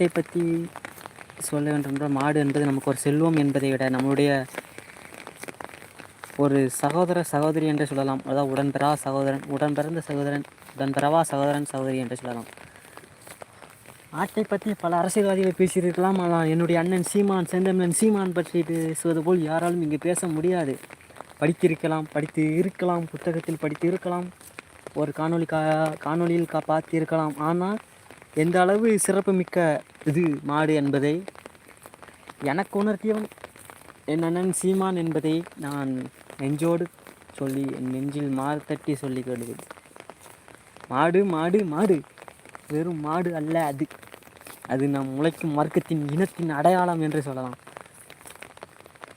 மாட்டை பற்றி சொல்ல வேண்டுமென்றால் மாடு என்பது நமக்கு ஒரு செல்வம் என்பதை விட நம்முடைய ஒரு சகோதர சகோதரி என்று சொல்லலாம். அதாவது உடன்பெறா சகோதரன் உடன் பிறந்த சகோதரன் உடன்பெறவா சகோதரன் சகோதரி என்று சொல்லலாம். ஆட்டை பற்றி பல அரசியல்வாதிகள் பேசியிருக்கலாம். ஆனால் என்னுடைய அண்ணன் சீமான் செந்தமிழன் சீமான் பற்றி பேசுவது போல் யாராலும் இங்கு பேச முடியாது. படித்திருக்கலாம் படித்து இருக்கலாம் புத்தகத்தில் படித்து இருக்கலாம் ஒரு காணொளி கா காணொளியில் கா பார்த்திருக்கலாம். ஆனால் எந்த அளவு சிறப்புமிக்க இது மாடு என்பதை எனக்கு உணர்த்தியவன் என் அண்ணன் சீமான் என்பதை நான் நெஞ்சோடு சொல்லி என் நெஞ்சில் மாறு தட்டி சொல்லி கொள்வேன் மாடு மாடு மாடு. வெறும் மாடு அல்ல அது. அது நம் உழைக்கும் வர்க்கத்தின் இனத்தின் அடையாளம் என்று சொல்லலாம்.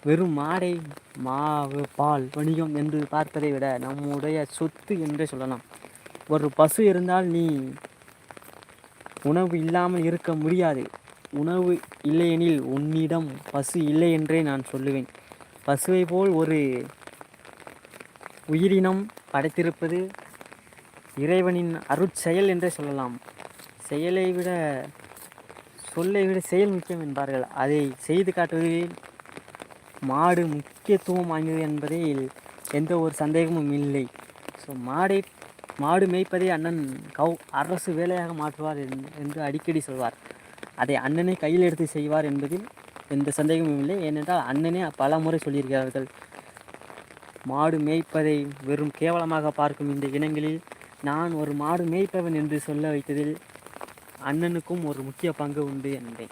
வெறும் மாடை மாவு பால் வணிகம் என்று பார்ப்பதை விட நம்முடைய சொத்து என்றே சொல்லலாம். ஒரு பசு இருந்தால் நீ உணவு இல்லாமல் இருக்க முடியாது. உணவு இல்லையெனில் உன்னிடம் பசு இல்லை என்றே நான் சொல்லுவேன். பசுவை போல் ஒரு உயிரினம் படைத்திருப்பது இறைவனின் அருட்செயல் என்றே சொல்லலாம். செயலை விட சொல்லை விட செயல் முக்கியம் என்பார்கள். அதை செய்து காட்டுவதில் மாடு முக்கியத்துவம் வாய்ந்தது என்பதில் எந்த ஒரு சந்தேகமும் இல்லை. ஸோ மாடை மாடு மேய்ப்பதை அண்ணன் கவு அரசு வேலையாக மாற்றுவார் என்- என்று அடிக்கடி சொல்வார். அதை அண்ணனை கையில் எடுத்து செய்வார் என்பதில் எந்த சந்தேகமும் இல்லை. ஏனென்றால் அண்ணனே பல முறை சொல்லியிருக்கிறார்கள். மாடு மேய்ப்பதை வெறும் கேவலமாக பார்க்கும் இந்த இனங்களில் நான் ஒரு மாடு மேய்ப்பவன் என்று சொல்ல வைத்ததில் அண்ணனுக்கும் ஒரு முக்கிய பங்கு உண்டு என்பேன்.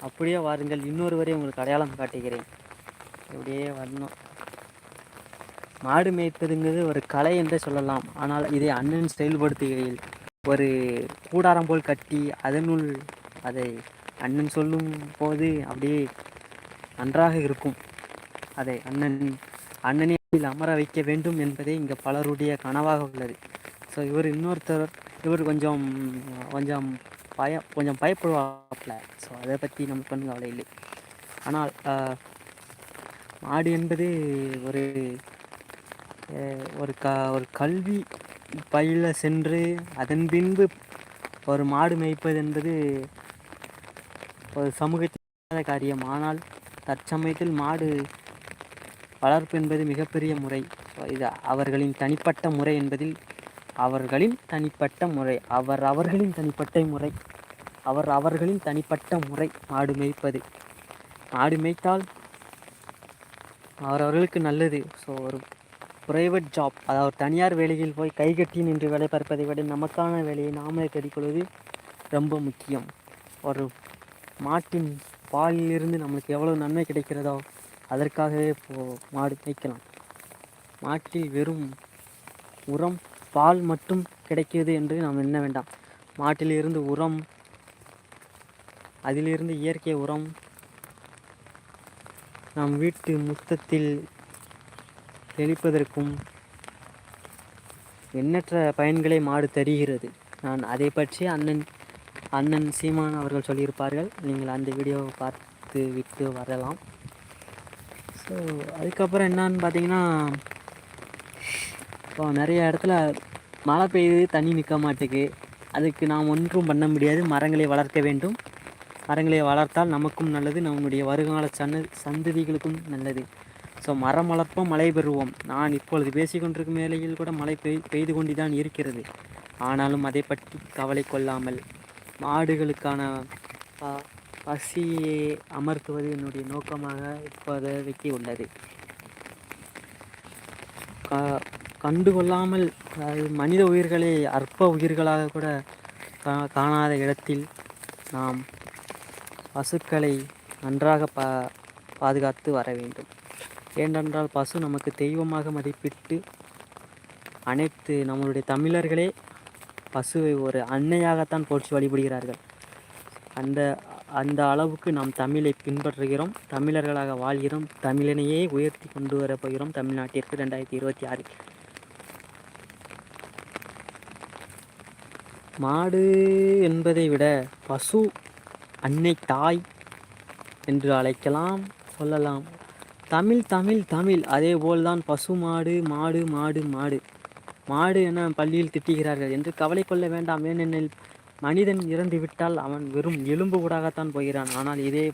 அப்படியே வாருங்கள் இன்னொருவரை உங்களுக்கு அடையாளம் காட்டுகிறேன். அப்படியே வரணும். மாடு மேய்ப்பதுங்கிறது ஒரு கலை என்றே சொல்லலாம். ஆனால் இதை அண்ணன் செயல்படுத்துகையில் ஒரு கூடாரம் போல் கட்டி அதனுள் அதை அண்ணன் சொல்லும் போது அப்படியே நன்றாக இருக்கும். அதை அண்ணன் அண்ணனை அமர வைக்க வேண்டும் என்பதே இங்கே பலருடைய கனவாக உள்ளது. ஸோ இவர் இன்னொருத்தர் இவர் கொஞ்சம் கொஞ்சம் பய கொஞ்சம் பயப்படுவாப்ல ஸோ அதை பற்றி நமக்கு ஒன்றும் கவலை இல்லை. ஆனால் மாடு என்பது ஒரு ஒரு க ஒரு கல்வி பயில சென்று அதன் பின்பு ஒரு மாடு மேய்ப்பது என்பது ஒரு சமூகத்தின் காரியம். ஆனால் தற்சமயத்தில் மாடு வளர்ப்பு என்பது மிகப்பெரிய முறை. இது அவர்களின் தனிப்பட்ட முறை என்பதில் அவர்களின் தனிப்பட்ட முறை. அவர் அவர்களின் தனிப்பட்ட முறை. அவர் அவர்களின் தனிப்பட்ட முறை மாடு மேய்ப்பது. மாடு மேய்த்தால் அவரவர்களுக்கு நல்லது. ஸோ ஒரு ப்ரைவேட் ஜாப் அதாவது தனியார் வேலையில் போய் கைகட்டி நின்று வேலை பார்ப்பதை விட நமக்கான வேலையை நாமளே தேடிக்கொள்வது ரொம்ப முக்கியம். ஒரு மாட்டின் பாலிலிருந்து நம்மளுக்கு எவ்வளோ நன்மை கிடைக்கிறதோ அதற்காகவே இப்போ மாடு மேய்க்கலாம். மாட்டில் வெறும் உரம் பால் மட்டும் கிடைக்கிறது என்று நாம் எண்ண வேண்டாம். மாட்டிலிருந்து உரம் அதிலிருந்து இயற்கை உரம் நம் வீட்டு முத்தத்தில் தெளிப்பதற்கும் எண்ணற்ற பயன்களை மாடு தருகிறது. நான் அதை பற்றி அண்ணன் அண்ணன் சீமான் அவர்கள் சொல்லியிருப்பார்கள். நீங்கள் அந்த வீடியோவை பார்த்து விட்டு வரலாம். ஸோ அதுக்கப்புறம் என்னன்னு பார்த்தீங்கன்னா இப்போ நிறைய இடத்துல மழை பெய்யுது தண்ணி நிற்க மாட்டேங்குது. அதுக்கு நாம் ஒன்றும் பண்ண முடியாது. மரங்களை வளர்க்க வேண்டும். மரங்களை வளர்த்தால் நமக்கும் நல்லது. நம்முடைய வருங்கால சன்ன சந்ததிகளுக்கும் நல்லது. ஸோ மரம் வளர்ப்போம் மழை பெறுவோம். நான் இப்பொழுது பேசிக்கொண்டிருக்கும் வேளையில் கூட மழை பெய் பெய்து கொண்டு தான் இருக்கிறது. ஆனாலும் அதை பற்றி கவலை கொள்ளாமல் மாடுகளுக்கான ப- பசியை அமர்த்துவது என்னுடைய நோக்கமாக இப்போதைக்கு உள்ளது. க- கண்டுகொள்ளாமல் மனித உயிர்களை அற்ப உயிர்களாக கூட கா- காணாத இடத்தில் நாம் பசுக்களை நன்றாக பா பாதுகாத்து வர வேண்டும். ஏனென்றால் பசு நமக்கு தெய்வமாக மதிப்பிட்டு அனைத்து நம்மளுடைய தமிழர்களே பசுவை ஒரு அன்னையாகத்தான் போற்றி வழிபடுகிறார்கள். அந்த அந்த அளவுக்கு நாம் தமிழை பின்பற்றுகிறோம் தமிழர்களாக வாழ்கிறோம் தமிழனையே உயர்த்தி கொண்டு வரப் போகிறோம் தமிழ்நாட்டிற்கு ரெண்டாயிரத்தி இருபத்தி ஆறு மாடு என்பதை விட பசு அன்னை தாய் என்று அழைக்கலாம் சொல்லலாம். தமிழ் தமிழ் தமிழ். அதே போல்தான் பசு மாடு மாடு மாடு மாடு. மாடு என பள்ளியில் திட்டுகிறார்கள். என்று கவலை கொள்ள வேண்டாம். ஏனெனில் மனிதன் இறந்து விட்டால் அவன் வெறும் எலும்பு கூடாகத்தான் போகிறான். ஆனால் இதே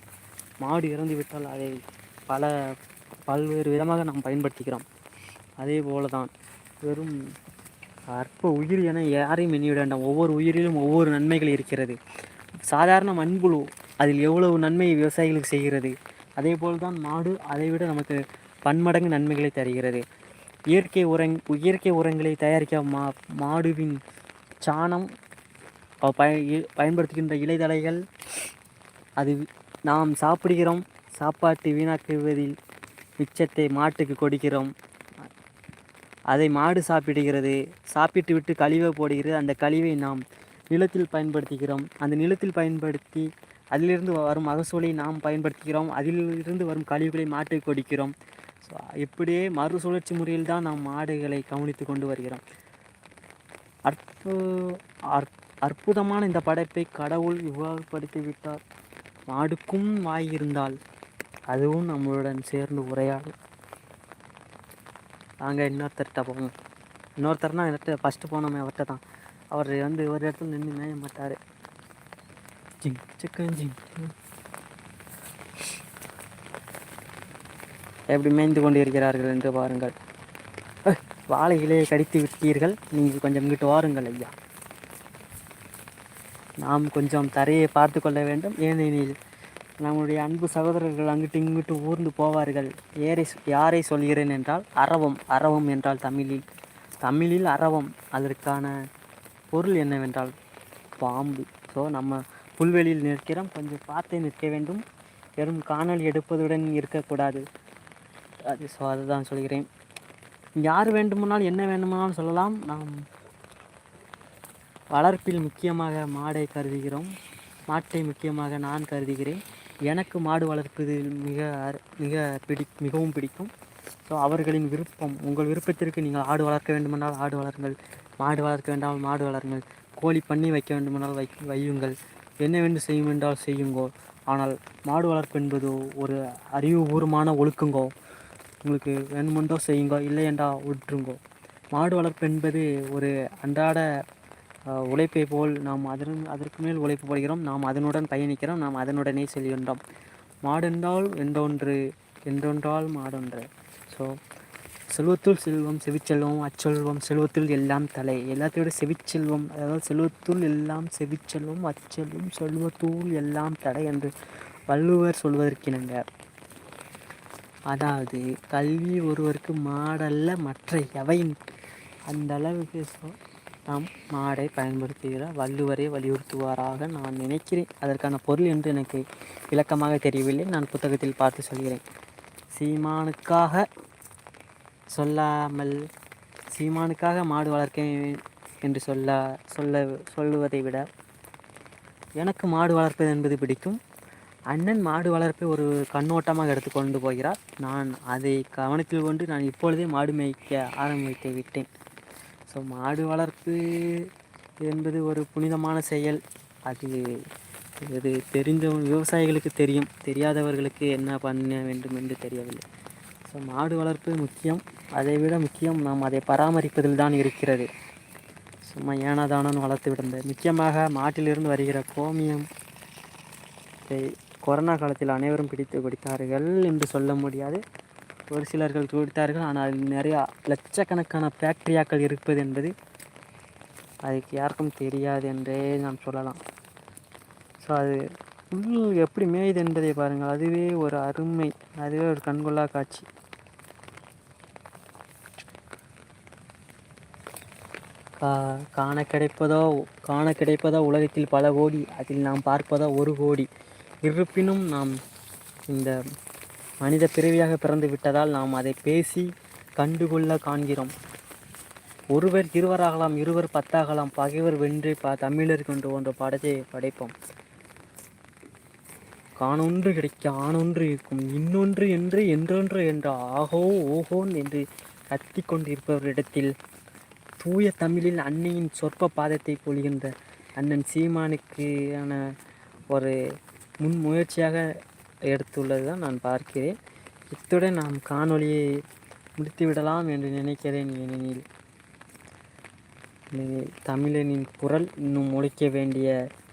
மாடு இறந்து விட்டால் அதை பல பல்வேறு விதமாக நாம் பயன்படுத்திக்கிறோம். அதே போல தான் வெறும் அற்ப உயிர் என யாரையும் எண்ணிவிட வேண்டாம். ஒவ்வொரு உயிரிலும் ஒவ்வொரு நன்மைகள் இருக்கிறது. சாதாரண மண்புழு அதில் எவ்வளவு நன்மை விவசாயிகளுக்கு செய்கிறது? அதே போல் தான் மாடு அதை விட நமக்கு பன்மடங்கு நன்மைகளை தருகிறது. இயற்கை உரங் இயற்கை உரங்களை தயாரிக்க மா மாடுவின் சாணம் பய இ- பயன்படுத்துகின்ற இலைதலைகள் அது நாம் சாப்பிடுகிறோம் சாப்பாட்டு வீணாக்குவதில் மிச்சத்தை மாட்டுக்கு கொடுக்கிறோம். அதை மாடு சாப்பிடுகிறது சாப்பிட்டு விட்டு கழிவை போடுகிறது அந்த கழிவை நாம் நிலத்தில் பயன்படுத்துகிறோம். அந்த நிலத்தில் பயன்படுத்தி அதிலிருந்து வரும் மகசூலை நாம் பயன்படுத்துகிறோம். அதிலிருந்து வரும் கழிவுகளை மாட்டுக்கு கொடுக்கிறோம். ஸோ இப்படியே மறுசுழற்சி முறையில் தான் நாம் மாடுகளை கவனித்து கொண்டு வருகிறோம். அற்பு அற் அற்புதமான இந்த படைப்பை கடவுள் இவ்வாறு படைத்து விட்டார் மாடுக்கும் வாய் இருந்தால் அதுவும் நம்மளுடன் சேர்ந்து உரையாடும். நாங்கள் இன்னொருத்தர்கிட்ட போவோம். இன்னொருத்தர்னா என்கிட்ட ஃபஸ்ட்டு போனோமே அவர்கிட்ட தான். அவர் வந்து ஒரு இடத்துல நின்று மேய மாட்டார். ஜிங் எப்படி மேய்ந்து கொண்டு இருக்கிறார்கள் என்று பாருங்கள். வாழைகளே கடித்து விட்டீர்கள். நீங்கள் கொஞ்சம் இங்கிட்டு வாருங்கள் ஐயா. நாம் கொஞ்சம் தரையை பார்த்து கொள்ள வேண்டும். ஏனெனில் நம்முடைய அன்பு சகோதரர்கள் அங்கிட்டு இங்கிட்டு ஊர்ந்து போவார்கள். ஏரை யாரை சொல்கிறேன் என்றால் அரவம் அரவம் என்றால் தமிழில். தமிழில் அரவம் அதற்கான பொருள் என்னவென்றால் பாம்பு. ஸோ நம்ம புல்வெளியில் நிற்கிறோம். கொஞ்சம் பார்த்து நிற்க வேண்டும். வெறும் காணல் எடுப்பதுடன் இருக்கக்கூடாது. அது ஸோ அதுதான் சொல்கிறேன். யார் வேண்டுமானால் என்ன வேண்டுமானாலும் சொல்லலாம். நாம் வளர்ப்பில் முக்கியமாக மாடை கருதுகிறோம். மாட்டை முக்கியமாக நான் கருதுகிறேன். எனக்கு மாடு வளர்ப்பதில் மிக மிக பிடி மிகவும் பிடிக்கும். ஸோ அவர்களின் விருப்பம் உங்கள் விருப்பத்திற்கு நீங்கள் ஆடு வளர்க்க வேண்டுமென்றால் ஆடு வளருங்கள். மாடு வளர்க்க வேண்டாம் மாடு வளருங்கள். கோழி பண்ணி வைக்க வேண்டுமென்றால் வை வையுங்கள். என்னவென்று செய்யும் என்றால் செய்யுங்கோ. ஆனால் மாடு வளர்ப்பு என்பது ஒரு அறிவுபூர்வமான ஒழுக்குங்கோ. உங்களுக்கு வேணுமென்றோ செய்யுங்கோ இல்லை என்றால் விட்டுருங்கோ மாடு வளர்ப்பு என்பது ஒரு அன்றாட உழைப்பை போல் நாம் அதன் அதற்கு மேல் உழைப்பு போடுகிறோம். நாம் அதனுடன் பயணிக்கிறோம். நாம் அதனுடனே செல்கின்றோம். மாடென்றால் என்றொன்று என்றொன்றால் மாடொன்று. ஸோ செல்வத்துள் செல்வம் செவிச்செல்வம் அச்செல்வம் செல்வத்துள் எல்லாம் தலை. எல்லாத்தையும் செவிச்செல்வம் அதாவது செல்வத்துள் எல்லாம் செவிச்செல்வம் அச்செல்வம் செல்வத்துள் எல்லாம் தடை என்று வள்ளுவர் சொல்வதற்கிணங்க. அதாவது கல்வி ஒருவருக்கு மாடல்ல மற்ற எவையும் அந்த அளவுக்கு நாம் மாடை பயன்படுத்துகிற வள்ளுவரை வலியுறுத்துவாராக நான் நினைக்கிறேன். அதற்கான பொருள் என்று எனக்கு விளக்கமாக தெரியவில்லை. நான் புத்தகத்தில் பார்த்து சொல்கிறேன். சீமானுக்காக சொல்லாமல் சீமானுக்காக மாடு வளர்க்க என்று சொல்ல சொல்ல சொல்லுவதை விட எனக்கு மாடு வளர்ப்பது என்பது பிடிக்கும். அண்ணன் மாடு வளர்ப்பை ஒரு கண்ணோட்டமாக எடுத்துக்கொண்டு போகிறார். நான் அதை கவனத்தில் கொண்டு நான் இப்பொழுதே மாடு மேய்க்க ஆரம்பித்து விட்டேன். ஸோ மாடு வளர்ப்பு என்பது ஒரு புனிதமான செயல். அது இது தெரிந்த விவசாயிகளுக்கு தெரியும். தெரியாதவர்களுக்கு என்ன பண்ண வேண்டும் என்று தெரியவில்லை. ஸோ மாடு வளர்ப்பு முக்கியம். அதை விட முக்கியம் நாம் அதை பராமரிப்பதில் தான் இருக்கிறது. சும்மா ஏனாதானோன்னு வளர்த்து விடுந்த முக்கியமாக மாட்டிலிருந்து வருகிற கோமியம் இதை கொரோனா காலத்தில் அனைவரும் பிடித்து குடித்தார்கள் என்று சொல்ல முடியாது. ஒரு சிலர்கள் குடித்தார்கள். ஆனால் நிறையா லட்சக்கணக்கான ஃபேக்ட்ரியாக்கள் இருப்பது என்பது அதுக்கு யாருக்கும் தெரியாது என்றே நாம் சொல்லலாம். ஸோ அது புல் எப்படி மேயுது என்பதை பாருங்கள். அதுவே ஒரு அருமை. அதுவே ஒரு கண்கொள்ளா காட்சி. காண கிடைப்பதோ காண கிடைப்பதோ உலகத்தில் பல கோடி அதில் நாம் பார்ப்பதோ ஒரு கோடி. இருப்பினும் நாம் இந்த மனித பிறவியாக பிறந்து விட்டதால் நாம் அதை பேசி கண்டுகொள்ள காண்கிறோம். ஒருவர் இருவராகலாம் இருவர் பத்தாகலாம் பகைவர் வென்று ப தமிழர் கொண்டு போன்ற படத்தை படைப்போம். காணொன்று கிடைக்க ஆணொன்று இருக்கும் இன்னொன்று என்று என்றொன்று என்று ஆகோ ஓஹோன் என்று கத்திக் கொண்டிருப்பவரிடத்தில் தூய தமிழில் அன்னையின் சொற்ப பாதத்தை பொழிகின்ற அண்ணன் சீமானுக்கான ஒரு முன் முயற்சியாக எடுத்துள்ளது தான் நான் பார்க்கிறேன். இத்துடன் நாம் காணொளியை முடித்து விடலாம் என்று நினைக்கிறேன் ஏனெனில் தமிழனின் குரல் இன்னும் ஒழிக்க வேண்டிய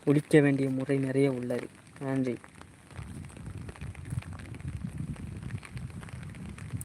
ஒழிக்க வேண்டிய முறை நிறைய உள்ளது. நன்றி.